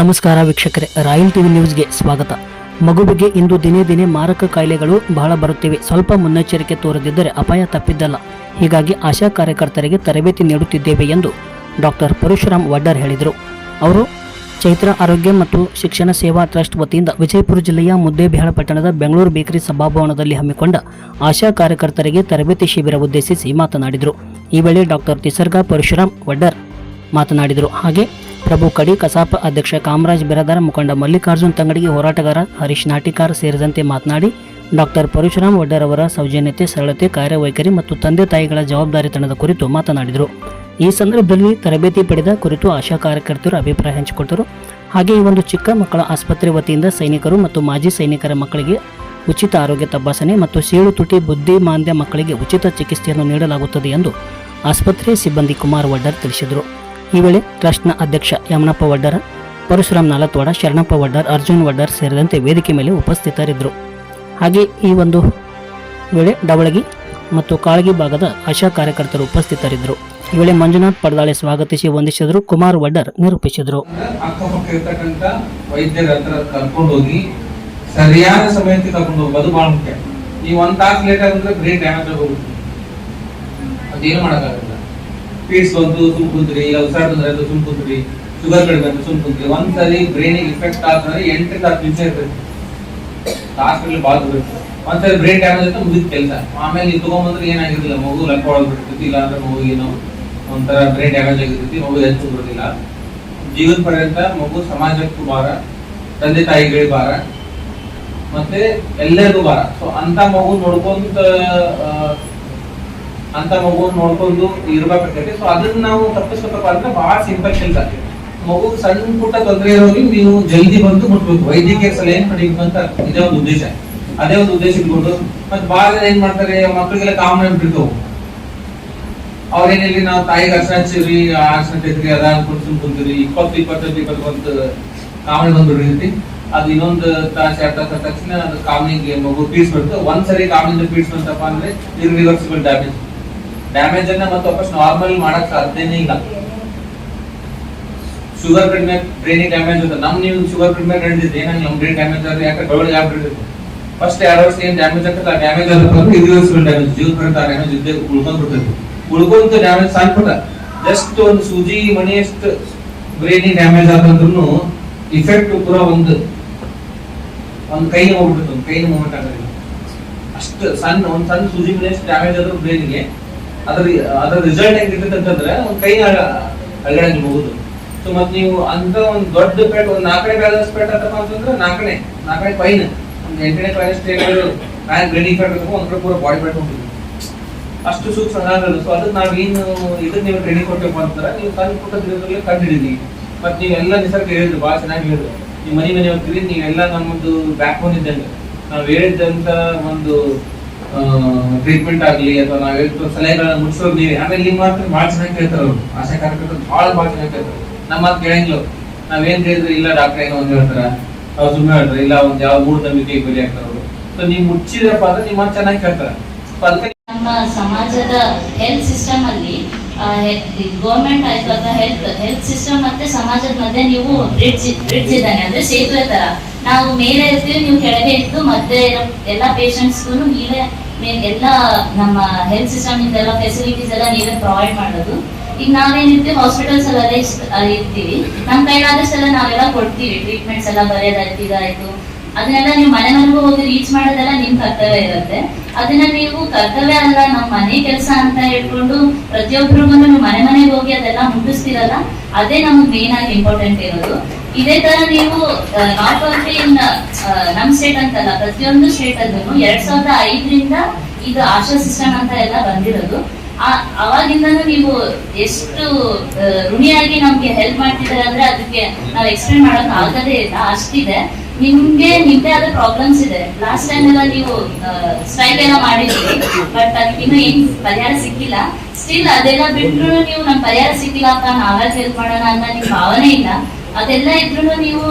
ನಮಸ್ಕಾರ ವೀಕ್ಷಕರೇ, royal TV ನ್ಯೂಸ್ಗೆ ಸ್ವಾಗತ. ಮಗುವಿಗೆ ಇಂದು ದಿನೇ ದಿನೇ ಮಾರಕ ಕಾಯಿಲೆಗಳು ಬಹಳ ಬರುತ್ತಿವೆ. ಸ್ವಲ್ಪ ಮುನ್ನೆಚ್ಚರಿಕೆ ತೋರದಿದ್ದರೆ ಅಪಾಯ ತಪ್ಪಿದ್ದಲ್ಲ. ಹೀಗಾಗಿ ಆಶಾ ಕಾರ್ಯಕರ್ತರಿಗೆ ತರಬೇತಿ ನೀಡುತ್ತಿದ್ದೇವೆ ಎಂದು ಡಾಕ್ಟರ್ ಪರಶುರಾಮ್ ವಡ್ಡರ್ ಹೇಳಿದರು. ಅವರು ಚೈತ್ರ ಆರೋಗ್ಯ ಮತ್ತು ಶಿಕ್ಷಣ ಸೇವಾ ಟ್ರಸ್ಟ್ ವತಿಯಿಂದ ವಿಜಯಪುರ ಜಿಲ್ಲೆಯ ಮುದ್ದೇಬಿಹಾಳ ಪಟ್ಟಣದ ಬೆಂಗಳೂರು ಬೇಕರಿ ಸಭಾಭವನದಲ್ಲಿ ಹಮ್ಮಿಕೊಂಡ ಆಶಾ ಕಾರ್ಯಕರ್ತರಿಗೆ ತರಬೇತಿ ಶಿಬಿರ ಉದ್ದೇಶಿಸಿ ಮಾತನಾಡಿದರು. ಈ ವೇಳೆ ಡಾಕ್ಟರ್ ತಿಸರ್ಗಾ ಪರಶುರಾಮ್ ವಡ್ಡರ್ ಮಾತನಾಡಿದರು. ಹಾಗೆ ಪ್ರಭು ಕಡಿ ಕಸಾಪ ಅಧ್ಯಕ್ಷ ಕಾಮರಾಜ್ ಬಿರಾದಾರ ಮುಖಂಡ ಮಲ್ಲಿಕಾರ್ಜುನ್ ತಂಗಡಿಗೆ ಹೋರಾಟಗಾರ ಹರೀಶ್ ನಾಟಿಕಾರ್ ಸೇರಿದಂತೆ ಮಾತನಾಡಿ, ಡಾಕ್ಟರ್ ಪರಶುರಾಮ್ ವಡ್ಡರ್ ಅವರ ಸೌಜನ್ಯತೆ, ಸರಳತೆ, ಕಾರ್ಯವೈಖರಿ ಮತ್ತು ತಂದೆ ತಾಯಿಗಳ ಜವಾಬ್ದಾರಿತನದ ಕುರಿತು ಮಾತನಾಡಿದರು. ಈ ಸಂದರ್ಭದಲ್ಲಿ ತರಬೇತಿ ಪಡೆದ ಕುರಿತು ಆಶಾ ಕಾರ್ಯಕರ್ತರು ಅಭಿಪ್ರಾಯ ಹಂಚಿಕೊಟ್ಟರು. ಹಾಗೆ ಈ ಒಂದು ಚಿಕ್ಕ ಮಕ್ಕಳ ಆಸ್ಪತ್ರೆ ವತಿಯಿಂದ ಸೈನಿಕರು ಮತ್ತು ಮಾಜಿ ಸೈನಿಕರ ಮಕ್ಕಳಿಗೆ ಉಚಿತ ಆರೋಗ್ಯ ತಪಾಸಣೆ ಮತ್ತು ಸೀಳು ತುಟಿ ಬುದ್ಧಿಮಾಂದ್ಯ ಮಕ್ಕಳಿಗೆ ಉಚಿತ ಚಿಕಿತ್ಸೆಯನ್ನು ನೀಡಲಾಗುತ್ತದೆ ಎಂದು ಆಸ್ಪತ್ರೆ ಸಿಬ್ಬಂದಿ ಕುಮಾರ್ ವಡ್ಡರ್ ತಿಳಿಸಿದರು. ಈ ವೇಳೆ ಟ್ರಸ್ಟ್ನ ಅಧ್ಯಕ್ಷ ಯಮನಪ್ಪ ವಡ್ಡರ್, ಪರಶುರಾಮ್ ನಾಲತ್ವಾಡ, ಶರಣಪ್ಪ ವಡ್ಡರ್, ಅರ್ಜುನ್ ವಡ್ಡರ್ ಸೇರಿದಂತೆ ವೇದಿಕೆ ಮೇಲೆ ಉಪಸ್ಥಿತರಿದ್ದರು. ಹಾಗೆ ಈ ಒಂದು ವೇಳೆ ಡವಳಗಿ ಮತ್ತು ಕಾಳಗಿ ಭಾಗದ ಆಶಾ ಕಾರ್ಯಕರ್ತರು ಉಪಸ್ಥಿತರಿದ್ದರು. ಈ ವೇಳೆ ಮಂಜುನಾಥ್ ಪಡದಾಳೆ ಸ್ವಾಗತಿಸಿ ವಂದಿಸಿದರು, ಕುಮಾರ್ ವಡ್ಡರ್ ನಿರೂಪಿಸಿದರು. ವೈದ್ಯರ ಹತ್ರ ಕರ್ಕೊಂಡು ಹೋಗಿ ಸರಿಯಾದ ಸಮಯಕ್ಕೆ ಕರ್ಕೊಂಡು ಹೋಗಿ, ಅದು ಬಹಳ ಮುಖ್ಯ. ನೀವು ಒಂದ್ ತಾಸು ಲೇಟ್ ಆಗಿದ್ರೆ ಬ್ರೈನ್ ಡ್ಯಾಮೇಜ್ ಆಗೋಗುತ್ತೆ ಅದೇನು ಮಾಡಕ್ಕಾಗಲ್ಲ. ಪೀಡ್ಸ್ ಬಂತು ಸುಮ್ ಕುಂತ್ರಿ, ಇಲ್ಲ ಉಸಿರಾಟ ಬಂದ್ರೆ ಅದು ಸುಮ್ ಕುಂತ್ರಿ ಶುಗರ್ ಕಡಿಮೆ ಅಂತ ಸುಮ್ ಕುಂತ್ರಿ ಒಂದ್ಸರಿ ಬ್ರೈನಿಗೆ ಇಫೆಕ್ಟ್ ಆದ್ರೆ ಎಂಟರಿಂದ ಹತ್ತು ನಿಮಿಷ ಇರ್ತೈತಿ ಹಾಸ್ಪಿಟಲ್ ದೂರ ಇರ್ತದೆ. ಒಂದ್ಸರಿ ಬ್ರೈನ್ ಡ್ಯಾಮೇಜ್ ಅಂತ ಮುಗಿದ ಕೆಲಸ. ಆಮೇಲೆ ನೀವು ತಗೊಂಬಂದ್ರೆ ಏನಾಗಿರಲಿಲ್ಲ, ಮಗು ಲಕ್ಕ ಒಳಗೆ ಬಿಡ್ತೈತಿ ಇಲ್ಲ ಅಂದ್ರೆ ಮಗು ಏನೋ ಒಂಥರ ಬ್ರೈನ್ ಡ್ಯಾಮೇಜ್ ಆಗಿರ್ತೈತಿ ಮಗು ಹೆಚ್ಚು ಬರೋದಿಲ್ಲ. ಜೀವನ ಪರ್ಯಂತ ಮಗು ಸಮಾಜಕ್ಕೂ ಭಾರ, ತಂದೆ ತಾಯಿಗಳಿಗೆ ಭಾರ, ಮತ್ತೆ ಎಲ್ಲರಿಗೂ ಭಾರ. ಸೊ ಅಂತ ಮಗು ನೋಡ್ಕೊಂತ ಅಂತ ಮಗು ನೋಡ್ಕೊಂಡು ಇರ್ಬೇಕಾಗ್ತೈತಿ ಸೊ ಅದನ್ನ ನಾವು ತಪ್ಪಿಸ್ಬೇಕಪ್ಪ ಅಂದ್ರೆ ಬಹಳ ಸಿಂಪಲ್ ಕೆಲಸ ಮಗು ಸಣ್ಣ ಪುಟ್ಟ ತೊಂದರೆ ಇರೋರಿಗೆ ನೀವು ಜಲ್ದಿ ಬಂದು ಮುಟ್ಬೇಕು. ವೈದ್ಯಕೀಯ ಸಲಹೆ ಅಂತ ಇದೇ ಒಂದು ಉದ್ದೇಶ. ಅದೇ ಒಂದು ಉದ್ದೇಶ ಇಟ್ಕೊಂಡು ಮತ್ತೆ ಬಹಳ ಜನ ಏನ್ ಮಾಡ್ತಾರೆ ಮಕ್ಕಳಿಗೆಲ್ಲ ಕಾಮನ್ ಬಿಡ್ತಾವು ಅವ್ರೇನಿಲ್ಲ ನಾವು ತಾಯಿಗೆ ಅರ್ಶನ ಹಚ್ಚಿವ್ರಿ ಅರ್ಶನ ತೆಗ್ರಿ ಅದ ಅನ್ಕೊಂಡು ಸುಮ್ ಕುಂತೀರಿ. ಇಪ್ಪತ್ತು, ಇಪ್ಪತ್ತೈದು, ಇಪ್ಪತ್ತೊಂದು ಕಾಮಣಿ ಬಂದ್ಬಿಟ್ಟಿರ್ತಿ ಅದು ಇನ್ನೊಂದು ತಾಸು, ಎರಡು ತಾಸು ತಕ್ಷಣ ಅದು ಕಾಮನಿಗೆ ಮಗು ಪೀಡ್ಸ್ಬಿಡ್ತು. ಒಂದ್ಸರಿ ಕಾಮನಿಂದ ಪೀಸ್ ಬಂತಪ್ಪ ಅಂದ್ರೆ ಇರ್ರಿವರ್ಸಿಬಲ್ ಡ್ಯಾಮೇಜ್ ಡ್ಯಾಮೇಜ್ ಅನ್ನ ಮತ್ತೆ ವಾಪಸ್ ನಾರ್ಮಲ್ ಮಾಡಕ್ ಸಾಧ್ಯನೇ ಇಲ್ಲ. ಶುಗರ್ ಕಡಿಮೆ ಬ್ರೈನಿಗೆ ಡ್ಯಾಮೇಜ್ ಅಂತ ನಮ್ ನೀವು ಶುಗರ್ ಕಡಿಮೆ ಕಂಡಿದ್ದೆ ಏನಂದ್ರೆ ನಮ್ ಬ್ರೈನ್ ಡ್ಯಾಮೇಜ್ ಆದ್ರೆ ಯಾಕೆ ಬೆಳವಣಿಗೆ ಆಗ್ಬಿಟ್ಟಿರುತ್ತೆ ಫಸ್ಟ್ ಎರಡು ವರ್ಷ ಏನ್ ಡ್ಯಾಮೇಜ್ ಆಗ್ತದೆ, ಆ ಡ್ಯಾಮೇಜ್ ಆದ್ರೆ ಇರಿವರ್ಸಿಬಲ್ ಡ್ಯಾಮೇಜ್ ಜೀವ ಬರುತ್ತೆ ಆ ಡ್ಯಾಮೇಜ್ ಇದ್ದೇ ಉಳ್ಕೊಂಡ್ಬಿಡ್ತೈತಿ ಉಳ್ಕೊಂತ ಡ್ಯಾಮೇಜ್ ಸಣ್ಣ ಜಸ್ಟ್ ಒಂದು ಸೂಜಿ ಮಣಿಯಷ್ಟು ಬ್ರೈನಿಗೆ ಡ್ಯಾಮೇಜ್ ಆದ್ರೂ ಇಫೆಕ್ಟ್ ಪೂರ ಒಂದು ಒಂದು ಕೈ ಹೋಗ್ಬಿಡುತ್ತೆ, ಒಂದು ಕೈ ಮೂವ್ಮೆಂಟ್ ಆಗೋದಿಲ್ಲ. ಅಷ್ಟು ಸಣ್ಣ, ಒಂದು ಸಣ್ಣ ಸೂಜಿ ಮಣಿಯಷ್ಟು ಡ್ಯಾಮೇಜ್ ಆದ್ರೂ ಬ್ರೈನ್ಗೆ ಅದ್ರ ಅದ್ರ ರಿಸಲ್ಟ್ ಹೆಂಗಿರ್ತೈತೆ ಅಂತಂದ್ರೆ, ಒಂದು ಕೈ ಅಳ್ಳಂಗ್ ಹೋಗುದು. ಸೊ ಮತ್ ನೀವು ಅಂತ ಒಂದ್ ದೊಡ್ಡ ಪೇಟ್, ಒಂದು ನಾಲ್ಕನೇ ಬ್ಯಾಲೆನ್ಸ್ ಪೇಟ್ ಅಂತಪ್ಪ ಅಂತಂದ್ರೆ ನಾಲ್ಕನೇ ನಾಲ್ಕನೇ ಪೈನ್ ಒಂದ್ ಎಂಟನೇ ಪೈನ್ ಸ್ಟೇಟ್ ಮ್ಯಾನ್ ಇಫೆಕ್ಟ್ ಆತಪ್ಪ ಒಂದ್ ಕಡೆ ಪೂರ ಬಾಡಿ ಪೇಟ್ ಹೋಗ್ತದೆ. ಅಷ್ಟು ಸೂಕ್ಷ್ಮ ಆಗಲ್ಲ ಸೊ ಅದಕ್ಕೆ ಏನು ಇದನ್ನ ನೀವು ಟ್ರೈನಿಂಗ್ ಕೊಟ್ಟೇಪ್ಪ ಅಂತಂದ್ರೆ ನೀವು ಸಣ್ಣ ಪುಟ್ಟ ದಿನದಲ್ಲಿ ಕಂಡು ಹಿಡಿದಿ ಮತ್ತೆ ನೀವೆಲ್ಲ ನಿಸರ್ಗ ಹೇಳಿದ್ರು, ಭಾಳ ಚೆನ್ನಾಗಿ ಹೇಳಿದ್ರು. ನೀವು ಮನೆ ಮನೆ ಹೋಗ್ತೀರಿ ನೀವೆಲ್ಲ ನಮ್ಮದು ಬ್ಯಾಕ್ ಬೋನ್ ಇದ್ದಂಗೆ. ನಾವು ಹೇಳಿದಂತ ಒಂದು ಟ್ರೀಟ್ಮೆಂಟ್ ಆಗಲಿ ಅಥವಾ ನಾವು ಹೇಳ್ತಿರೋ ಸಲಹೆಗಳನ್ನ ಮುಟ್ಸೋದು ನೀವೇ. ಆಮೇಲೆ ನಿಮ್ಮ ಮಾತ್ರ ಭಾಳ ಚೆನ್ನಾಗಿ ಕೇಳ್ತಾರೆ ಅವರು. ಆಶಾ ಕಾರ್ಯಕರ್ತರು ಭಾಳ ಭಾಳ ಚೆನ್ನಾಗಿ ಕೇಳ್ತಾರೆ. ನಮ್ಮ ಮಾತು ಕೇಳಂಗಿಲ್ಲ ನಾವೇನು ಹೇಳಿದ್ರು ಇಲ್ಲ ಡಾಕ್ಟರ್, ಏನೋ ಒಂದು ಹೇಳ್ತಾರ. ಅವ್ರು ಸುಮ್ಮನೆ ಹೇಳ್ತಾರೆ, ಇಲ್ಲ ಒಂದು ಯಾವ ಮೂಢನಂಬಿಕೆ ಬಲಿ ಆಗ್ತಾರೆ ಅವರು. ಸೊ ನೀವು ಮುಚ್ಚಿದ್ರಪ್ಪ ಅಂದ್ರೆ ನಿಮ್ಮ ಮಾತು ಚೆನ್ನಾಗಿ ಕೇಳ್ತಾರೆ. ನಮ್ಮ ಸಮಾಜದ ಹೆಲ್ತ್ ಸಿಸ್ಟಮ್ ಅಲ್ಲಿ ಗೌರ್ಮೆಂಟ್ ಆಯ್ತು ಅಥವಾ ಹೆಲ್ತ್ ಹೆಲ್ತ್ ಸಿಸ್ಟಮ್ ಮತ್ತೆ ಸಮಾಜದ ಮಧ್ಯೆ ನೀವು ಬ್ರಿಡ್ಜ್ ಬ್ರಿಡ್ಜ್ ಇದ್ದಾನೆ. ಅಂದ್ರೆ ಸೇತುವೆ ತರ. ನಾವು ಮೇಲೆ ಇರ್ತೀವಿ, ನೀವು ಕೆಳಗೆ ಇದ್ದು ಮತ್ತೆ ಎಲ್ಲ ಪೇಷಂಟ್ಸ್ಗೂ ನೀವೇ ಎಲ್ಲ ನಮ್ಮ ಹೆಲ್ತ್ ಸಿಸ್ಟಮ್ ಇಂದ ಎಲ್ಲ ಫೆಸಿಲಿಟೀಸ್ ಎಲ್ಲ ನೀವೇ ಪ್ರೊವೈಡ್ ಮಾಡೋದು. ಈಗ ನಾವೇನಿರ್ತೀವಿ ಹಾಸ್ಪಿಟಲ್ಸ್ ಎಲ್ಲ ಇರ್ತೀವಿ. ನಮ್ಮ ಕೈಲಾದಷ್ಟೆಲ್ಲ ನಾವೆಲ್ಲ ಕೊಡ್ತೀವಿ. ಟ್ರೀಟ್ಮೆಂಟ್ಸ್ ಎಲ್ಲ ಬರೆಯೋದಾಯ್ತು ಇದಾಯ್ತು ಅದನ್ನೆಲ್ಲ ನೀವು ಮನೆ ಮನೆಗೂ ಹೋಗಿ ರೀಚ್ ಮಾಡೋದೆಲ್ಲ ನಿಮ್ ಕರ್ತವ್ಯ ಇರುತ್ತೆ. ಅದನ್ನ ನೀವು ಕರ್ತವ್ಯ ಅಲ್ಲ, ನಮ್ಮ ಮನೆ ಕೆಲಸ ಅಂತ ಹೇಳ್ಕೊಂಡು ಪ್ರತಿಯೊಬ್ಬರಿಗೂ ಮನೆ ಮನೆಗೆ ಹೋಗಿ ಅದೆಲ್ಲ ಮುಟ್ಟಿಸ್ತಿರಲ್ಲ, ಅದೇ ನಮ್ಗೆ ಮೇನ್ ಆಗಿ ಇಂಪಾರ್ಟೆಂಟ್ ಇರೋದು. ಇದೇ ತರ ನೀವು ನಾಟ್ ಓನ್ಲಿ ಇನ್ ನಮ್ ಸ್ಟೇಟ್ ಅಂತಲ್ಲ, ಪ್ರತಿಯೊಂದು ಸ್ಟೇಟ್ ಅಲ್ಲೂ ಎರಡ್ ಸಾವಿರದ ಐದರಿಂದ ಇದು ಆಶಾ ಸಿಸ್ಟಮ್ ಅಂತ ಎಲ್ಲ ಬಂದಿರೋದು. ಅವಾಗಿಂದನೂ ನೀವು ಎಷ್ಟು ಋಣಿಯಾಗಿ ನಮ್ಗೆ ಹೆಲ್ಪ್ ಮಾಡ್ತಿದ್ದಾರೆ ಅಂದ್ರೆ ಅದಕ್ಕೆ ನಾವು ಎಕ್ಸ್ಪ್ಲೇನ್ ಮಾಡಕ್ ಆಗದೇ ಇಲ್ಲ, ಅಷ್ಟಿದೆ. ನಿಮ್ಗೆ, ನಿಮ್ದೇ ಆದ ಪ್ರಾಬ್ಲಮ್ಸ್ ಇದೆ. ಲಾಸ್ಟ್ ಟೈಮ್ ಎಲ್ಲ ನೀವು ಸ್ಟ್ರೈಕ್ ಎಲ್ಲ ಮಾಡಿದ್ರಿ ಬಟ್ ಅದಕ್ಕೆ ಇನ್ನು ಏನ್ ಪರಿಹಾರ ಸಿಕ್ಕಿಲ್ಲ. ಸ್ಟಿಲ್ ಅದೆಲ್ಲ ಬಿಟ್ರು ನೀವು ನಮ್ ಪರಿಹಾರ ಸಿಕ್ಕಿಲ್ಲಪ್ಪ ನಾವ್ ಹೆಲ್ಪ್ ಮಾಡೋಣ ಅಂತ ನಿಮ್ ಭಾವನೆ ಇಲ್ಲ. ಅದೆಲ್ಲ ಇದ್ರು ನೀವು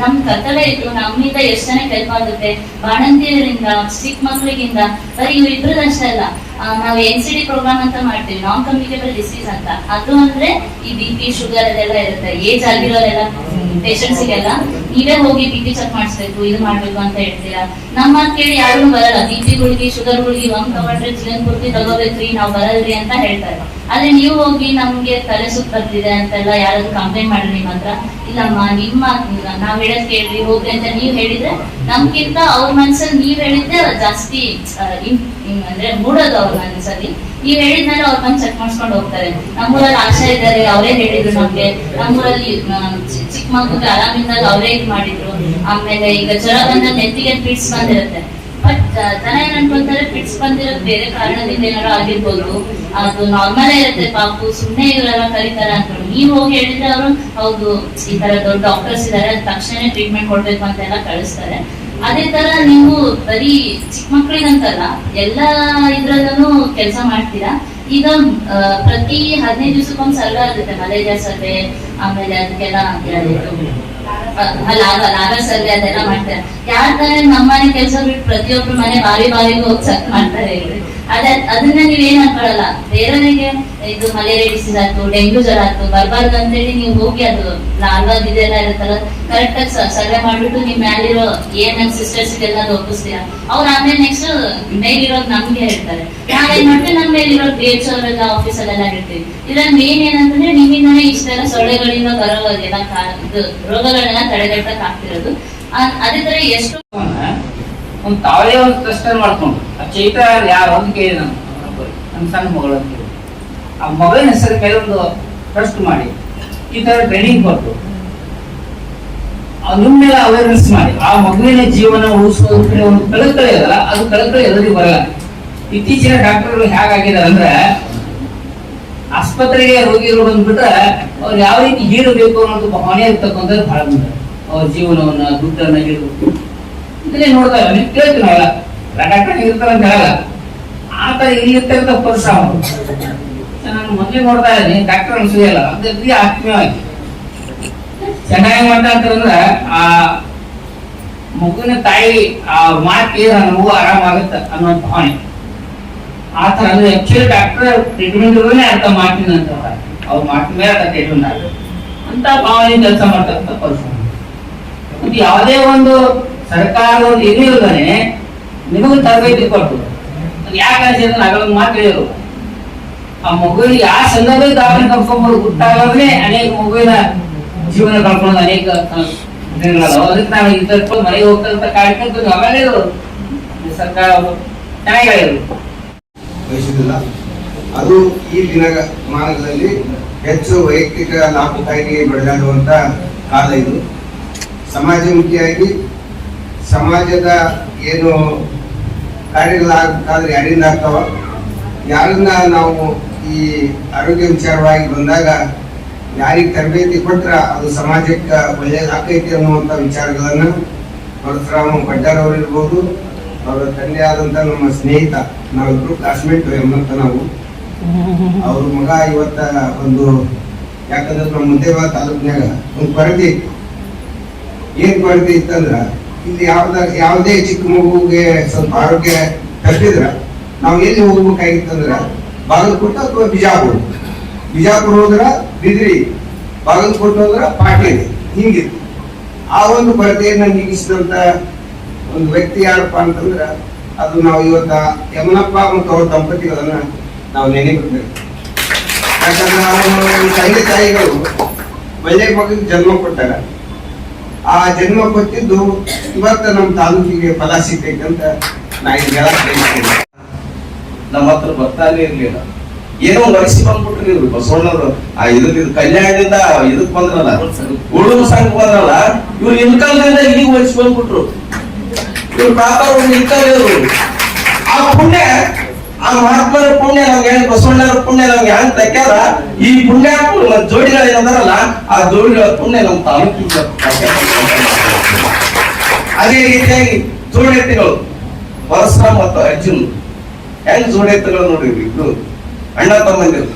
ನಮ್ ಕರ್ತವ್ಯ ಇದ್ರು ನಮ್ಮಿಂದ ಎಷ್ಟನೇ ಹೆಲ್ಪ್ ಆಗುತ್ತೆ ಬಾಣಂತಿಯರಿಂದ, ಚಿಕ್ಕ ಮಕ್ಳಿಗಿಂದ, ಬರೀ ಇವ್ರಿಬ್ರದಷ್ಟೇ ಅಲ್ಲ. ನಾವು ಎನ್ ಸಿ ಡಿ ಪ್ರೋಗ್ರಾಮ್ ಅಂತ ಮಾಡ್ತೀವಿ ನಾನ್ ಕಮ್ಯುನಿಕೇಬಲ್ ಡಿಸೀಸ್ ಅಂತ. ಅದು ಅಂದ್ರೆ ಈ ಬಿ ಪಿ ಶುಗರ್ ಅದೆಲ್ಲ ಇರುತ್ತೆ. ಏಜ್ ಆಗಿರೋರೆಲ್ಲ ಪೇಷಂಟ್ಸಿಗೆಲ್ಲ ನೀವೇ ಹೋಗಿ ಬಿ ಪಿ ಚೆಕ್ ಮಾಡಿಸ್ಬೇಕು, ಇದು ಮಾಡ್ಬೇಕು ಅಂತ ಹೇಳ್ತೀರಾ? ನಮ್ಮ ಕೇಳಿ ಯಾರು ಬರಲ್ಲ. ಬಿ ಪಿ ಗುಳಿಗೆ ಶುಗರ್ ಗುಳಿಗೆ ಒಂದ್ ತಗೊಂಡ್ರೆ ಜೀವನ್ ಪೂರ್ತಿ ತಗೋಬೇಕ್ರಿ, ನಾವ್ ಬರಲ್ರಿ ಅಂತ ಹೇಳ್ತಾರೆ. ಆದ್ರೆ ನೀವು ಹೋಗಿ ನಮ್ಗೆ ತಲೆ ಸುತ್ತ ಬರ್ತಿದೆ ಅಂತೆಲ್ಲ ಯಾರಾದ್ರೂ ಕಂಪ್ಲೇಂಟ್ ಮಾಡ್ರಿ ನಿಮ್ ಹತ್ರ, ಇಲ್ಲಮ್ಮ, ನಿಮ್ಮ ನಾವ್ ಹೇಳದ್ ಕೇಳ್ರಿ, ಹೋಗ್ರಿ ಅಂತ ನೀವ್ ಹೇಳಿದ್ರೆ ನಮ್ಗಿಂತ ಅವ್ರ ಮನ್ಸಲ್ಲಿ ನೀವ್ ಹೇಳಿದ್ದೆ ಜಾಸ್ತಿ ಅಂದ್ರೆ ಮೂಡೋದು ಅವ್ರ ಮನ್ಸಲ್ಲಿ ನೀವ್ ಹೇಳಿದ್ಮೇಲೆ ಅವ್ರ ಬಂದು ಚೆಕ್ ಮಾಡ್ಸ್ಕೊಂಡು ಹೋಗ್ತಾರೆ. ನಮ್ಮೂರಲ್ಲಿ ಆಶಾ ಇದ್ದಾರೆ, ಅವರೇ ಹೇಳಿದ್ರು ನಮ್ಗೆ. ನಮ್ಮೂರಲ್ಲಿ ಚಿಕ್ಕ ಮಗುಗೆ ಆರಾಮಿದ್ದಾಗ ಅವರೇ ಇದು ಮಾಡಿದ್ರು. ಆಮೇಲೆ ಈಗ ಜ್ವರ ಬಂದಾಗ ನೆತ್ತಿಗೆ ಪಿಟ್ಸ್ ಬಂದಿರುತ್ತೆ. ಬಟ್ ಜನ ಏನ್ ಅನ್ಕೊಂತಾರೆ ಪಿಟ್ಸ್ ಬಂದಿರೋದು ಬೇರೆ ಕಾರಣದಿಂದ ಏನಾದ್ರು ಆಗಿರ್ಬೋದು. ಅದು ನಾರ್ಮಲ್ ಇರುತ್ತೆ, ಪಾಪು, ಸುಮ್ನೆ ಇವರೆಲ್ಲ ಕರೀತಾರೆ ಅಂತ ನೀವು ಹೋಗಿ ಹೇಳಿದ್ರೆ ಅವರು, ಹೌದು, ಈ ತರ ದೊಡ್ಡ ಡಾಕ್ಟರ್ಸ್ ಇದಾರೆ ತಕ್ಷಣ ಟ್ರೀಟ್ಮೆಂಟ್ ಕೊಡ್ಬೇಕು ಅಂತೆಲ್ಲ ಕಳಿಸ್ತಾರೆ. ಅದೇ ತರ ನೀವು ಬರೀ ಚಿಕ್ಕ ಮಕ್ಳಿಗಂತಲ್ಲ ಎಲ್ಲ ಇದ್ರಲ್ಲೂ ಕೆಲಸ ಮಾಡ್ತೀರಾ? ಈಗ ಪ್ರತಿ ಹದಿನೈದು ದಿವಸಕ್ಕೊಂದು ಸರ್ವೆ ಆಗುತ್ತೆ ಮಲೇರಿಯಾ ಸರ್ವೆ, ಆಮೇಲೆ ಅದಕ್ಕೆಲ್ಲ ಲಾಗರ್ ಸರ್ವೆ ಅದೆಲ್ಲ ಮಾಡ್ತಾರೆ. ಯಾರ ನಮ್ಮ ನಮ್ಮನೆ ಕೆಲಸ ಬಿಟ್ಟು ಪ್ರತಿಯೊಬ್ರು ಮನೆ ಬಾರಿ ಬಾರಿಗೂ ಹೋಗಿ ಚೆಕ್ ಮಾಡ್ತಾರೆ ಅದೇ, ಅದನ್ನ ನೀವ್ ಏನ್ ಅನ್ಕೊಳಲ್ಲ ಬೇರೆಯವರಿಗೆ ಇದು ಮಲೇರಿಯಾ ಡಿಸೀಸ್ ಆಯ್ತು ಡೆಂಗ್ಯೂ ಜ್ವರ ಆಯ್ತು ಬರ್ಬಾರ್ದು ಅಂತೇಳಿ ನೀವು ಹೋಗಿ ಅದು ಲಾಲ್ವಾದ್ ಇದೆಲ್ಲ ಇರುತ್ತಲ್ಲ ಕರೆಕ್ಟ್ ಆಗಿ ಸರ್ವೆ ಮಾಡ್ಬಿಟ್ಟು ನಿಮ್ ಮ್ಯಾಲಿರೋ ಏನ್ ನಮ್ ಸಿಸ್ಟರ್ಸ್ ಎಲ್ಲ ಒಪ್ಪಿಸ್ತೀರಾ? ಅವ್ರ ಆಮೇಲೆ ನೆಕ್ಸ್ಟ್ ಮೇಲಿರೋದು ನಮ್ಗೆ ಹೇಳ್ತಾರೆ. ನಾವೇನ್ ಮಾಡ್ತೀವಿ? ನಮ್ ಮೇಲಿರೋ ಬಿ ಎಚ್ ಅವರೆಲ್ಲ ಆಫೀಸಲ್ಲೆಲ್ಲ ಇರ್ತೀವಿ. ಇದ್ರ ಮೇನ್ ಏನಂತಂದ್ರೆ ನಿಮ್ಮಿಂದನೇ ಇಷ್ಟೆಲ್ಲ ಸೊಳ್ಳೆಗಳಿಂದ ಬರೋ ಎಲ್ಲ ರೋಗಗಳನ್ನೆಲ್ಲ ತಡೆಗಟ್ಟಕ್ ಆಗ್ತಿರೋದು ಅದೇ ತರ ಎಷ್ಟು ಒಂದು ತಾವೇ ಒಂದು ಪ್ರಶ್ನೆ ಮಾಡ್ಕೊಂಡು ಆ ಚೈತ್ರ ಯಾರು ಅಂತ ಕೇಳಿ ನಾನು. ನನ್ನ ಸಣ್ಣ ಮಗಳು ಅಂತ ಹೇಳಿ ಆ ಮಗನ ಹೆಸರು ಕೆಲವೊಂದು ಟ್ರಸ್ಟ್ ಮಾಡಿ. ಈ ತರ ಟ್ರೈನಿಂಗ್ ಕೊಟ್ಟು ಅದ್ರ ಮೇಲೆ ಅವೇರ್ನೆಸ್ ಮಾಡಿ. ಆ ಮಗುವಿನ ಜೀವನ ಉಳಿಸೋದ್ರ ಕಡೆ ಒಂದು ಕಳಕಳಿ ಅದಲ್ಲ, ಅದು ಕಳಕಳಿ ಎಲ್ಲರಿಗೂ ಬರಲ್ಲ. ಇತ್ತೀಚಿನ ಡಾಕ್ಟರ್ಗಳು ಹೇಗಾಗಿದ್ದಾರೆ ಅಂದ್ರೆ, ಆಸ್ಪತ್ರೆಗೆ ರೋಗಿಗಳು ಬಂದ್ಬಿಟ್ರೆ ಅವ್ರು ಯಾವ ರೀತಿ ಹೀರಬೇಕು ಅನ್ನೋದು ಭಾವನೆ ಇರ್ತಕ್ಕಂಥದ್ದು ಬಹಳ ಮುಂದೆ ಅವ್ರ ಜೀವನವನ್ನ, ದುಡ್ಡನ್ನ ಹಿಡಿದು ಇದನ್ನೇ ನೋಡ್ತಾ ಇಲ್ಲ ಕೇಳ್ತೀವಿ ನಾವೆಲ್ಲ ಡಾಕ್ಟರ್ ಇರ್ತಾರಂತ ಹೇಳಲ್ಲ. ಆತ ಇಲ್ಲಿರ್ತಕ್ಕಂಥ ಪರಿಶ್ರಮ ನಾನು ಮೊದಲೇ ನೋಡ್ತಾ ಇದ್ದೀನಿ. ಡಾಕ್ಟರ್ ಅನ್ಸಿದೆಯಲ್ಲ ಅದೇ ಆತ್ಮೀಯವಾಗಿ. ಚೆನ್ನಾಗಿ ಮಾತಾಡ್ತಾರಂದ್ರೆ ಆ ಮಗುವಿನ ತಾಯಿ, ಆ ಮಾತಿ ನನ್ನ ಮಗು ಆರಾಮಾಗುತ್ತೆ ಅನ್ನೋ ಭಾವನೆ. ಆ ತರ ಅಂದ್ರೆ ಆಕ್ಚುಲಿ ಡಾಕ್ಟರ್ ಟ್ರೀಟ್ಮೆಂಟ್ ಅರ್ಥ ಮಾಡ್ತೀನಿ ಅಂತ ಅವ್ರ. ಮೇಲೆ ಅರ್ಥ ಟ್ರೀಟ್ಮೆಂಟ್ ಅಂತ ಭಾವನೆ ಕೆಲಸ ಮಾಡ್ತಕ್ಕಂಥ ಪರಿಸ್ಥಿತಿ ಯಾವುದೇ ಒಂದು ಸರ್ಕಾರದ ಒಂದು ನಿಮಗೆ ತರಬೇತಿ ಕೊಟ್ಟು. ಯಾಕೆ ಅನ್ಸಿದ್ರೆ ನಾಗಳೊಂದು ಮಾತು ಹೇಳಿದ್ರು ಆ ಮಗುವಿಗೆ ಯಾವ ಸಂದರ್ಭದಲ್ಲಿ ದಾಖಲೆ ಕರ್ಕೊಂಡ್ಬಂದು ಗೊತ್ತಾಗದೇ ಅನೇಕ ಮಗುವಿನ ಜೀವನ ಕಳ್ಕೊಳ್ಳೋದು ಅನೇಕ ಆ, ಅದಕ್ಕೆ ನಾವು ಇದ್ದ ಮನೆಗೆ ಹೋಗ್ತಕ್ಕಂಥ ಕಾರ್ಯಕ್ರಮ ಆಮೇಲೆ ಇದು ಸರ್ಕಾರ ಅವರು ಚೆನ್ನಾಗಿರೋದು ಹೇಳಿದ್ರು. ಅದು ಈ ದಿನಮಾನಗಳಲ್ಲಿ ಹೆಚ್ಚು ವೈಯಕ್ತಿಕ ಲಾಭಕ್ಕಾಗಿ ಬೆಳೆದಾಡುವಂತ ಕಾಲ ಇದು. ಸಮಾಜಮುಖಿಯಾಗಿ ಸಮಾಜದ ಏನು ಕಾರ್ಯಗಳಾಗಬೇಕಾದ್ರೆ ಯಾರಿಂದ ಆಗ್ತಾವ? ಯಾರನ್ನ ನಾವು ಈ ಆರೋಗ್ಯ ವಿಚಾರವಾಗಿ ಬಂದಾಗ ಯಾರಿಗೆ ತರಬೇತಿ ಕೊಟ್ರ ಅದು ಸಮಾಜಕ್ಕೆ ಒಳ್ಳೇದಾಕೈತಿ ಅನ್ನುವಂಥ ವಿಚಾರಗಳನ್ನು ಪರಶುರಾಮ ಅವರು ಇರ್ಬೋದು, ಅವರ ತಂದೆ ಆದಂಥ ನಮ್ಮ ಸ್ನೇಹಿತ, ನಾವಿಬ್ರು ಕ್ಲಾಸ್ಮೇಟ್ ಎಂಬಂತ ನಾವು. ಅವ್ರ ಮಗ ಇವತ್ತ ಒಂದು, ಯಾಕಂದ್ರೆ ನಮ್ಮ ಮುದ್ದೇವ ತಾಲೂಕಿನಾಗ ಒಂದು ಕೊರತೆ ಇತ್ತು. ಏನ್ ಕೊರತೆ ಇತ್ತಂದ್ರ ಇಲ್ಲಿ ಯಾವ್ದ ಯಾವುದೇ ಚಿಕ್ಕ ಮಗುಗೆ ಸ್ವಲ್ಪ ಆರೋಗ್ಯ ತಪ್ಪಿದ್ರ ನಾವು ಎಲ್ಲಿ ಹೋಗ್ಬೇಕಾಗಿತ್ತಂದ್ರ ಬಾಗಲಕೋಟೆ ಅಥವಾ ಬಿಜಾಪುರ. ಬಿಜಾಪುರ ಹೋದ್ರ ಬಿದ್ರಿ, ಬಾಗಲಕೋಟೆ ಹೋದ್ರ ಪಾಟೀಲ್ ಹಿಂಗಿತ್ತು ಆ ಒಂದು ಕೊರತೆಯನ್ನ ನೀಗಿಸಿದಂತ ಒಂದು ವ್ಯಕ್ತಿ ಯಾರಪ್ಪ ಅಂತಂದ್ರ ಅದು ನಾವು ಇವತ್ತ ಯಮನಪ್ಪ ಮತ್ತು ಅವ್ರ ದಂಪತಿಗಳನ್ನ ನಾವು ನೆನೆಬೇಕು ಯಾಕಂದ್ರೆ ಅವರು ತಂದೆ ತಾಯಿಗಳು ಒಳ್ಳೆ ಮಗನಿಗೆ ಜನ್ಮ ಕೊಟ್ಟಾರ. ಆ ಜನ್ಮ ಕೊಟ್ಟಿದ್ದು ಇವತ್ತ ನಮ್ಮ ತಾಲೂಕಿಗೆ ಫಲ ಸಿಗ್ಬೇಕಂತ ಅಂತ ನಾ ಇಲ್ಲಿ ಹೇಳಕ್ ಬಯಸ್ತೇನೆ. ನಮ್ಮ ಹತ್ರ ಬರ್ತಾನೆ ಇರ್ಲಿಲ್ಲ. ಏನೋ ವಯಸ್ಸಿ ಬಂದ್ಬಿಟ್ರಿ ನೀವು ಬಸವಣ್ಣವ್ರು. ಆ ಇದ್ರಿಂದ ಕಲ್ಯಾಣದಿಂದ ಇದಕ್ ಬಂದ್ರಲ್ಲ? ಉಳುವ ಸಂಘ ಬಂದ್ರಲ್ಲ? ಇವ್ರು ಕಾಲದಿಂದ ಈಗ ವಯಸ್ಸಿ ಬಂದ್ಬಿಟ್ರು. ಇವ್ರು ಪಾಪ ಇನ್ಕಲ್ ಇವ್ರು ಆ ಪುಣ್ಯ ಆ ಮಹಾತ್ಮರ ಪುಣ್ಯ ನಮ್ಗೆ ಹೆಂಗ್ ಬಸವಣ್ಣರ ಪುಣ್ಯ ನಮ್ಗೆ ಹೆಂಗ್ ತಕ್ಕ್ಯಾರ ಈ ಪುಣ್ಯ ಜೋಡಿಗಳು ಏನಂದಾರಲ್ಲ ಆ ಜೋಡಿಗಳ ಪುಣ್ಯ ನಮ್ಮ ತಾಲೂಕಿಗೆ ಅದೇ ರೀತಿಯಾಗಿ ಜೋಡೆತ್ತಿಗಳು ಪರಶುರಾಮ್ ಮತ್ತು ಅರ್ಜುನ್. ಹೆಂಗ್ ಜೋಡೆತ್ತುಗಳು ನೋಡ್ರಿ ಇಬ್ರು? ಅಣ್ಣ ತಮ್ಮಂದಿರು.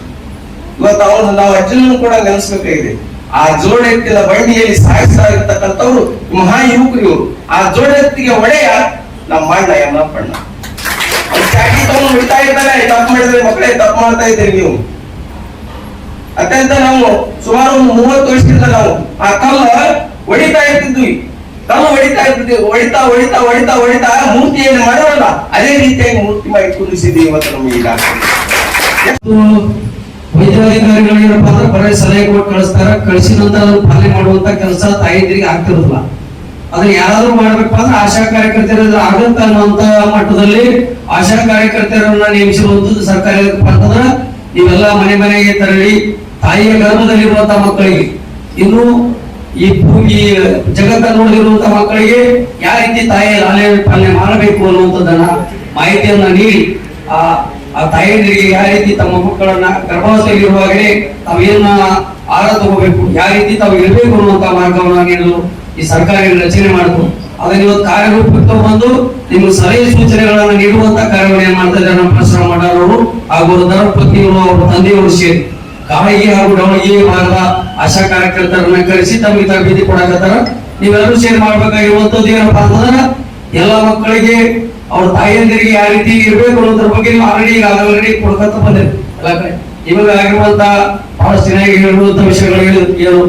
ಇವತ್ತು ಅವನು, ನಾವು ಅರ್ಜುನನ್ನು ಕೂಡ ನೆನೆಸ್ಬೇಕಾಗಿದೆ. ಆ ಜೋಡೆತ್ತಿನ ಬಂಡಿಯಲ್ಲಿ ಸಾಗಿಸ್ತಾ ಇರ್ತಕ್ಕಂಥವ್ರು ಮಹಾ ಯುವಕರು ಇವರು. ಆ ಜೋಡೆತ್ತಿಗೆ ಒಡೆಯ ನಮ್ಮ ಅಣ್ಣ ಯಮನಪ್ಪಣ್ಣ ಅವ್ರು ಚಾಟಿ ತಗೊಂಡು ಬಿಡ್ತಾ ಇದ್ದಾರೆ ತಪ್ಪು ಮಾಡಿದ್ರೆ ಮಕ್ಕಳೇ ತಪ್ಪು ಮಾಡ್ತಾ ಇದ್ದೀರಿ ನೀವು. ಅತ್ಯಂತ ನಾವು ಸುಮಾರು ಮೂವತ್ತು ವರ್ಷದಿಂದ ನಾವು ಆ ಕಲ್ಲ ಹೊಡಿತಾ ಇರ್ತಿದ್ವಿ. ಕಲ್ಲು ಹೊಡಿತಾ ಇರ್ತಿದ್ವಿ. ಹೊಡಿತಾ ಹೊಡಿತಾ ಹೊಡಿತಾ ಹೊಡಿತಾ ಮೂರ್ತಿಯನ್ನು ಮಾಡೋಲ್ಲ ಅದೇ ರೀತಿಯಾಗಿ ಮೂರ್ತಿ ಮಾಡಿ ಕುಂದಿಸಿದ್ವಿ ಇವತ್ತು ನಮಗೆ ಈಗ. ವೈದ್ಯಾಧಿಕಾರಿಗಳು ಏನಪ್ಪಾ ಅಂದ್ರೆ ಬರೀ ಸಲಹೆ ಕೊಟ್ಟು ಕಳಿಸ್ತಾರ. ಕಳಿಸಿದಂತ ಅದನ್ನ ಪಾಲನೆ ಮಾಡುವಂತ ಕೆಲಸ ತಾಯಂದಿರಿಗೆ ಆಗ್ತಿರೋದಿಲ್ಲ. ಅದನ್ನ ಯಾರಾದ್ರೂ ಮಾಡ್ಬೇಕು ಅಂದ್ರೆ ಆಶಾ ಕಾರ್ಯಕರ್ತರ ಆಗಂತ ಅನ್ನುವಂತ ಮಟ್ಟದಲ್ಲಿ ಆಶಾ ಕಾರ್ಯಕರ್ತರನ್ನ ನೇಮಿಸಿರುವಂತದ್ದು ಸರ್ಕಾರ ಅಂತಂದ್ರ ನೀವೆಲ್ಲ ಮನೆ ಮನೆಗೆ ತೆರಳಿ ತಾಯಿಯ ಗರ್ಭದಲ್ಲಿರುವಂತ ಮಕ್ಕಳಿಗೆ. ಇನ್ನು ಈ ಭೂಮಿ ಜಗತ್ತ ನೋಡಿರುವಂತಹ ಮಕ್ಕಳಿಗೆ ಯಾವ ರೀತಿ ತಾಯಿಯ ಲಾಲನೆ ಪಾಲನೆ ಮಾಡಬೇಕು ಅನ್ನುವಂಥದ್ದನ್ನ ಮಾಹಿತಿಯನ್ನ ನೀಡಿ. ಆ ಆ ತಾಯಂದಿರಿಗೆ ಯಾವ ರೀತಿ ತಮ್ಮ ಮಕ್ಕಳನ್ನ ಗರ್ಭಾವಸ್ಥೆಯಲ್ಲಿರುವಾಗಲೇ ತಾವೇನ ಆಹಾರ ತಗೋಬೇಕು, ಯಾವ ರೀತಿ ತಾವು ಇರಬೇಕು ಅನ್ನುವಂತ ಮಾರ್ಗವನ್ನು ನೀಡಲು ಈ ಸರ್ಕಾರ ರಚನೆ ಮಾಡಿತು ಅದನ್ನ ಇವತ್ತು ಕಾರ್ಯರೂಪಕ್ಕೆ ಬಂದು ನಿಮ್ಗೆ ಸಲಹೆ ಸೂಚನೆಗಳನ್ನು ನೀಡುವಂತ ಕಾರ್ಯವನ್ನು ಏನ್ ಮಾಡ್ತಾ ಇದ್ದಾರೆ ನಮ್ಮ ಪ್ರಸಾರ ಮಾಡೋರು ಹಾಗೂ ಅವರ ಅವ್ರ ತಂದೆಯವರು ಸೇರಿ. ಕಾಳಿಗೆ ಹಾಗೂ ಡವಳಿಗೆ ಭಾಗದ ಆಶಾ ಕಾರ್ಯಕರ್ತರನ್ನ ಕರೆಸಿ ತಮಗೆ ತರಬೇತಿ ಕೊಡಕತ್ತಾರ. ನೀವೆಲ್ಲರೂ ಸೇರಿ ಮಾಡ್ಬೇಕಾಗಿರುವಂತದ್ದು ಏನಪ್ಪ ಅಂತಂದ್ರ ಎಲ್ಲ ಮಕ್ಕಳಿಗೆ ಅವ್ರ ತಾಯಿಯಂದಿರಿಗೆ ಯಾವ ರೀತಿ ಇರಬೇಕು ಅನ್ನೋದ್ರ ಬಗ್ಗೆ ನೀವು ಆಲ್ರೆಡಿ ಈಗ ಆಲ್ರೆಡಿ ಕೊಡ್ಕೊತ ಬಂದಿರಿ. ಇವಾಗ ಆಗಿರುವಂತ ಬಹಳಷ್ಟು ಚೆನ್ನಾಗಿ ಹೇಳುವಂತ ವಿಷಯಗಳು ಏನು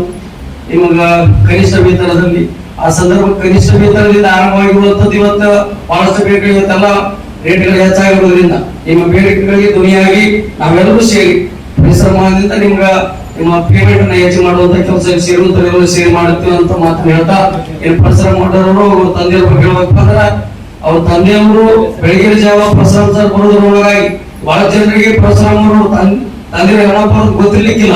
ನಿಮಗ ಕನಿಷ್ಠ ವೇತನದಲ್ಲಿ, ಆ ಸಂದರ್ಭ ಕನಿಷ್ಠ ವೇತನದಿಂದ ಆರಂಭವಾಗಿರುವಂತದ್ದು ಇವತ್ತು ಬಹಳಷ್ಟು ಬೇಡಿಕೆಗಳು ಇವತ್ತೆಲ್ಲ ರೇಟ್ಗಳು ಹೆಚ್ಚಾಗಿರೋದ್ರಿಂದ ನಿಮ್ಮ ಬೇಡಿಕೆಗಳಿಗೆ ಧ್ವನಿಯಾಗಿ ನಾವೆಲ್ಲರೂ ಸೇರಿ ಪರಿಶ್ರಮದಿಂದ ನಿಮ್ಗ ನಿಮ್ಮ ಪೇಮೆಂಟ್ ಅನ್ನ ಹೆಚ್ಚು ಮಾಡುವಂತ ಕೆಲಸ ಸೇರುವಂತ ಸೇರಿ ಮಾಡುತ್ತೇವೆ ಅಂತ ಮಾತನ್ನ ಹೇಳ್ತಾ ಏನ್ ಪರಿಶ್ರಮ ಮಾಡೋರು ಅವ್ರ ತಂದೆಯವ್ರ ಬಗ್ಗೆ ಹೇಳ್ಬೇಕಪ್ಪ ಅವ್ರ ತಂದೆಯವರು ಬೆಳಗಿನ ಜಾವ ಪ್ರಸರಣ ಸರ್ ಬರೋದ್ರೊಳಗಾಗಿ ಬಹಳ ಜನರಿಗೆ ಪ್ರಸರಣ ಮಾಡೋರು ತಂದೆ ಹಣ ಬರೋದು ಗೊತ್ತಿರ್ಲಿಕ್ಕಿಲ್ಲ.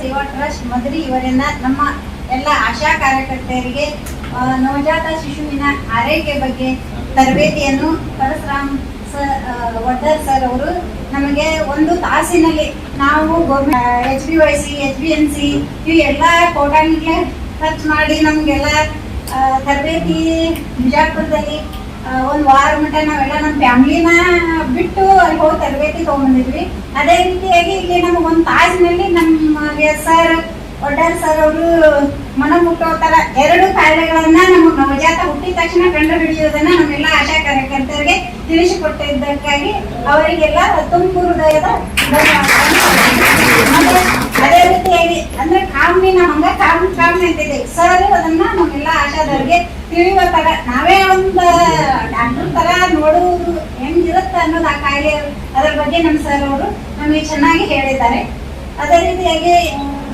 ಸೇವಾ ಟ್ರಸ್ಟ್ ಮಧುರಿ ನಮ್ಮ ಎಲ್ಲ ಆಶಾ ಕಾರ್ಯಕರ್ತೆಯರಿಗೆ ನವಜಾತ ಶಿಶುವಿನ ಆರೈಕೆ ಬಗ್ಗೆ ತರಬೇತಿಯನ್ನು ಪರಶುರಾಮ್ ಸರ್ ವಡ್ಡರ್ ಸರ್ ಅವರು ನಮಗೆ ಒಂದು ತಾಸಿನಲ್ಲಿ ನಾವು H B Y C H B N C ಇವು ಎಲ್ಲ ಕೋಟಾನಿಗೆ ಖರ್ಚು ಮಾಡಿ ನಮಗೆಲ್ಲ ತರಬೇತಿ ಬಿಜಾಪುರದಲ್ಲಿ ಒಂದು ವಾರ ಮಟ್ಟ ನಾವೆಲ್ಲ ನಮ್ಮ ಫ್ಯಾಮಿಲಿನ ಬಿಟ್ಟು ಅಲ್ಲಿ ಹೋಗಿ ತರಬೇತಿ ತಗೊಂಡ್ಬಂದಿದ್ವಿ. ಅದೇ ರೀತಿಯಾಗಿ ಇಲ್ಲಿ ಒಂದು ತಾಸಿನಲ್ಲಿ ನಮಗೆ ಸರ್ ಒಡ್ಡರ್ ಸರ್ ಅವರು ಮನ ಮುಟ್ಟೋ ತರ ಎರಡು ಕಾಯಿಲೆಗಳನ್ನ ನಮ್ಮ ನವಜಾತ ಹುಟ್ಟಿದ ತಕ್ಷಣ ಕಂಡು ಹಿಡಿಯೋದನ್ನ ನಮ್ಮೆಲ್ಲ ಆಶಾ ಕಾರ್ಯಕರ್ತರಿಗೆ ತಿಳಿಸಿಕೊಟ್ಟಿದ್ದಕ್ಕಾಗಿ ಅವರಿಗೆಲ್ಲ ತುಮಕೂರು ಹೃದಯದ ಅದೇ ರೀತಿಯಾಗಿ ಅಂದ್ರೆ ಕಾಮಿನ ಹಂಗ ಕಾಮ್ ಕಾಮಿ ಅಂತಿದೆ. ಸರ್, ಅದನ್ನ ನಮ್ಮೆಲ್ಲ ಆಶಾದವ್ರಿಗೆ ತಿಳಿಯುವ ತರ. ನಾವೇ ಒಂದು ಡಾಕ್ಟರ್ ತರ ನೋಡುವುದು ಹೆಂಗಿರುತ್ತೆ ಅನ್ನೋದು ಆ ಕಾಯಿಲೆ ಅದರ ಬಗ್ಗೆ ನಮ್ಮ ಸರ್ ಅವರು ನಮಗೆ ಚೆನ್ನಾಗಿ ಹೇಳಿದ್ದಾರೆ. ಅದೇ ರೀತಿಯಾಗಿ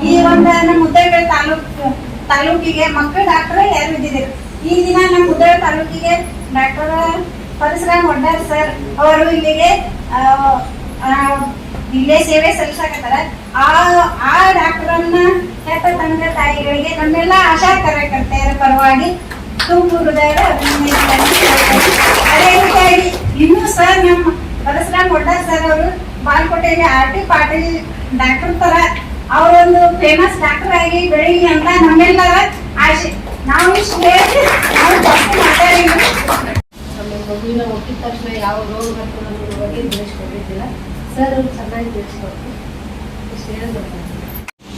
ಈ ಒಂದು ನಮ್ಮ ಮುದ್ದೇಬೇಳೆ ತಾಲೂಕು ತಾಲೂಕಿಗೆ ಮಕ್ಕಳ ಡಾಕ್ಟರ್ ಯಾರು ಇದ್ದಿದ್ದೀರಿ ಈ ದಿನ ನಮ್ಮ ಮುದ್ದೇಬೇಳೆ ತಾಲೂಕಿಗೆ ಡಾಕ್ಟರ್ ಪರಶುರಾಮ್ ಒಡ್ಡಾರ್ ಸರ್ ಅವರು ಇಲ್ಲಿಗೆ ಇಲ್ಲೇ ಸೇವೆ ಸಲ್ಲಿಸಕತ್ತಾರ. ಆ ಆ ಡಾಕ್ಟರನ್ನ ಹೆತ್ತ ತಂದೆ ತಾಯಿಗಳಿಗೆ ನಮ್ಮೆಲ್ಲ ಆಶಾ ಕಾರ್ಯಕರ್ತೆಯರ ಪರವಾಗಿ ತುಂಬ ಹೃದಯದ. ಅದೇ ರೀತಿಯಾಗಿ ಇನ್ನೂ ಸರ್ ನಮ್ಮ ಪರಶುರಾಮ್ ವಡ್ಡರ್ ಸರ್ ಅವರು ಬಾಲ್ಕೋಟೆಯಲ್ಲಿ ಆರ್ ಟಿ ಪಾಟೀಲ್ ಡಾಕ್ಟರ್ ತರ ಅವರೊಂದು ಫೇಮಸ್ ಡಾಕ್ಟರ್ ಆಗಿ ಬೆಳಿ ಅಂತ ನಮ್ಮೆಲ್ಲರ ಆಶೆ. ನಾವು ಮಗುವಿನ ಹುಟ್ಟಿದ ತಕ್ಷಣ ಯಾವ ರೋಗ ಬರ್ತದೆ ಅನ್ನೋದ್ರ ಬಗ್ಗೆ ತಿಳಿಸ್ಕೊಟ್ಟಿದ್ದಿಲ್ಲ ಸರ್ ಚೆನ್ನಾಗಿ ತಿಳಿಸ್ಕೊಡ್ತೀವಿ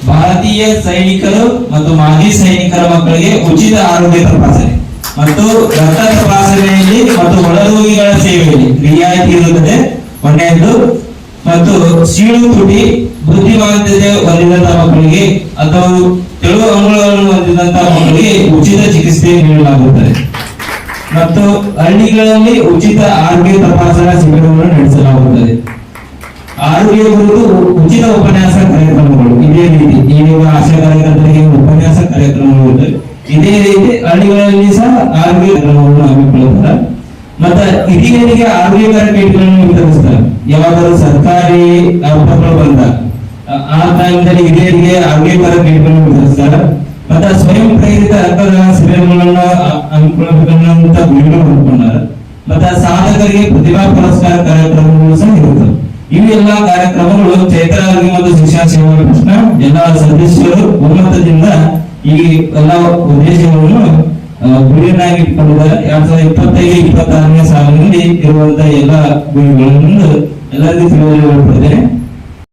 ಭಾರತೀಯ ಸೈನಿಕರು ಮತ್ತು ಮಾಜಿ ಸೈನಿಕರ ಮಕ್ಕಳಿಗೆ ಉಚಿತ ಆರೋಗ್ಯ ತಪಾಸಣೆ ಮತ್ತು ರಕ್ತ ತಪಾಸಣೆಯಲ್ಲಿ ಮತ್ತು ಒಳರೋಗಿಗಳ ಸೇವೆಯಲ್ಲಿ ರಿಯಾಯಿತಿ ಇರುತ್ತದೆ. ಒಂದನೇದು ಮತ್ತು ಸೀಳು ತುಟಿ ಬುದ್ಧಿಮಾಂದ್ಯತೆ ಹೊಂದಿದಂತಹ ಮಕ್ಕಳಿಗೆ ಅಥವಾ ತೆಳು ಅಂಗಗಳನ್ನು ಹೊಂದಿದಂತಹ ಮಕ್ಕಳಿಗೆ ಉಚಿತ ಚಿಕಿತ್ಸೆ ನೀಡಲಾಗುತ್ತದೆ. ಮತ್ತು ಹಳ್ಳಿಗಳಲ್ಲಿ ಉಚಿತ ಆರೋಗ್ಯ ತಪಾಸಣಾ ಶಿಬಿರವನ್ನು ನಡೆಸಲಾಗುತ್ತದೆ. ಆರೋಗ್ಯ ಕುರಿತು ಉಚಿತ ಉಪನ್ಯಾಸ ಕಾರ್ಯಕ್ರಮಗಳು. ಇದೇ ರೀತಿ ಈಗ ಆಶಾ ಕಾರ್ಯಕರ್ತರಿಗೆ ಉಪನ್ಯಾಸ ಕಾರ್ಯಕ್ರಮಗಳು ಇದೇ ರೀತಿ ಹಳ್ಳಿಗಳಲ್ಲಿ ಸಹ ಆರೋಗ್ಯ ಕಾರ್ಯಕ್ರಮಗಳನ್ನು ಹಮ್ಮಿಕೊಳ್ಳುತ್ತಾರೆ. ಮತ್ತೆ ಹಿರಿಯರಿಗೆ ಆರೋಗ್ಯಕರ ಕಿಟ್ಗಳನ್ನು ವಿತರಿಸ್ತಾರೆ ಯಾವಾದರೂ ಸರ್ಕಾರಿ ಉಪಕ್ರಮ ಬಂದ, ಆ- ಟೈಮ್ದಲ್ಲಿ ಹಿರಿಯರಿಗೆ ಆರೋಗ್ಯಕರ ಕಿಟ್ಗಳನ್ನು ವಿತರಿಸ್ತಾರೆ ಮತ್ತೆ ಸ್ವಯಂ ಪ್ರೇರಿತ ರಕ್ತದಾನ ಶಿಬಿರಗಳನ್ನು ಹಮ್ಮಿಕೊಳ್ಳಬೇಕನ್ನುವಂತ ಗುರಿಗಳು ಹೊಂದ್ಕೊಂಡಾರೆ ಮತ್ತೆ ಸಾಧಕರಿಗೆ ಪ್ರತಿಭಾ ಪುರಸ್ಕಾರ ಕಾರ್ಯಕ್ರಮಗಳು ಸಹ ಇರುತ್ತವೆ. ಇವೆಲ್ಲ ಕಾರ್ಯಕ್ರಮಗಳು ಚೈತ್ರ ಮತ್ತು ಶಿಕ್ಷಣ ಸೇವಾ ಟ್ರಸ್ಟ್ನ ಎಲ್ಲ ಸದಸ್ಯರು ಒಮ್ಮತದಿಂದ ಈ ಎಲ್ಲ ಉದ್ದೇಶಗಳನ್ನು ಗುರಿಯನ್ನಾಗಿ ಇಟ್ಕೊಂಡಿದ್ದಾರೆ. ಎರಡ್ ಸಾವಿರದ ಇಪ್ಪತ್ತೈದು, ಇಪ್ಪತ್ತಾರನೇ ಸಾಲಿನಲ್ಲಿ ಇರುವಂತಹ ಎಲ್ಲ ಗುರಿಗಳನ್ನು ಎಲ್ಲರಿಗೂ ತಿಳಿಯಲು ಪಡೆದೇನೆ